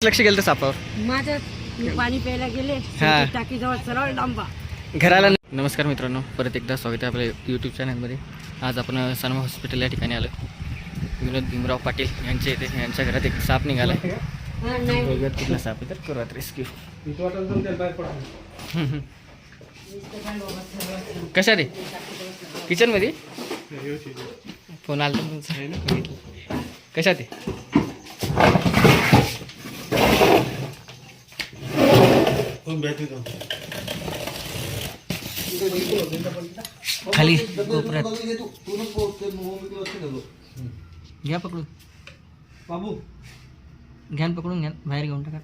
लक्ष गेलं तर सापावर. माझं मी पाणी प्यायला गेले हा. टाकीजवळ सरळ डांबा. घराला नमस्कार मित्रांनो परत एकदा स्वागत आहे आपल्या यूट्यूब चॅनलमध्ये आज आपण सनम हॉस्पिटल या ठिकाणी आलो विनोद भीमराव पाटील यांचे इथे यांच्या घरात एक साप निघाला आहे. हा, नाही. बघूयात कुठला साप आहे तर करूयात रेस्क्यू कशा रे? किचनमध्ये फोन आला तुमचा कशा ते खाली कोपऱ्यात घ्या पकडून. बाबू. घ्या न पकडून घ्या बाहेर घेऊन टाका.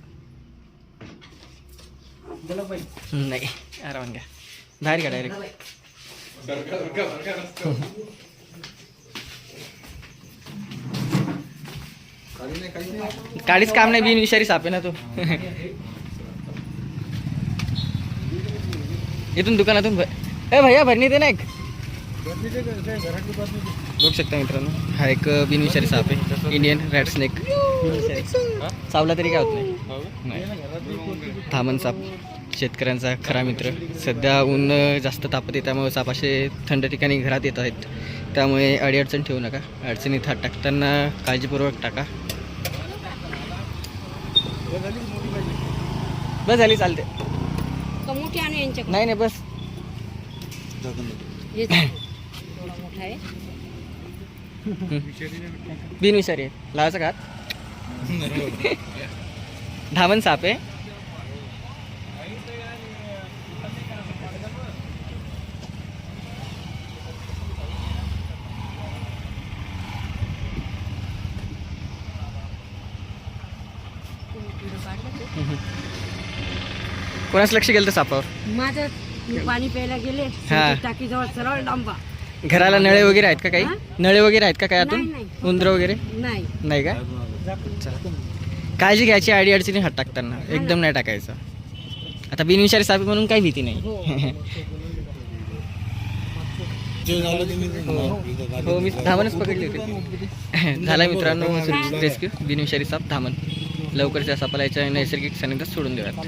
नाही आरामात घ्या. बाहेर घ्या डायरेक्ट काळीच काम नाही बिन विषारी साप आहे ना तो. इथून दुकानातून ए भैया भरणी दे ना एक. बघू शकता मित्रांनो हा एक बिनविषारी साप आहे. इंडियन रॅड स्नेक चावला तरी काय होत नाही? धामण साप. शेतकऱ्यांचा खरा मित्र. सध्या ऊन जास्त तापत आहे त्यामुळे साप असे थंड ठिकाणी घरात येत आहेत. त्यामुळे अडीअडचण ठेवू नका. अडचणीत हात टाकताना काळजीपूर्वक टाका. बस झाली चालते का मोठी आणि यांच्याकडे? नाही नाही बस. हे थोडा मोठा आहे. बिनविषारी आहे. लावायचा का हात? धामण साप आहे. कोणाच लक्ष गेलं सापावर? माझं मी पाणी प्यायला गेले हा. टाकीजवळ सरळ डांबा घराला नळे वगैरे आहेत का काही? हा? नळे वगैरे आहेत का काय नाही, आतून नाही. उंदरं वगैरे? नाही. नाही का? चला. काळजी घ्यायची आडी अडचणी हात टाकताना. एकदम नाही टाकायचं. आता बिनविषारी सापी म्हणून काही भीती नाही. हो. हो मी धामणच पकडली होती. झाला मित्रांनो रेस्क्यू बिनविषारी साप धामण लवकरच्या सापाला याच्या नैसर्गिक सानिध्यात सोडून देऊयात.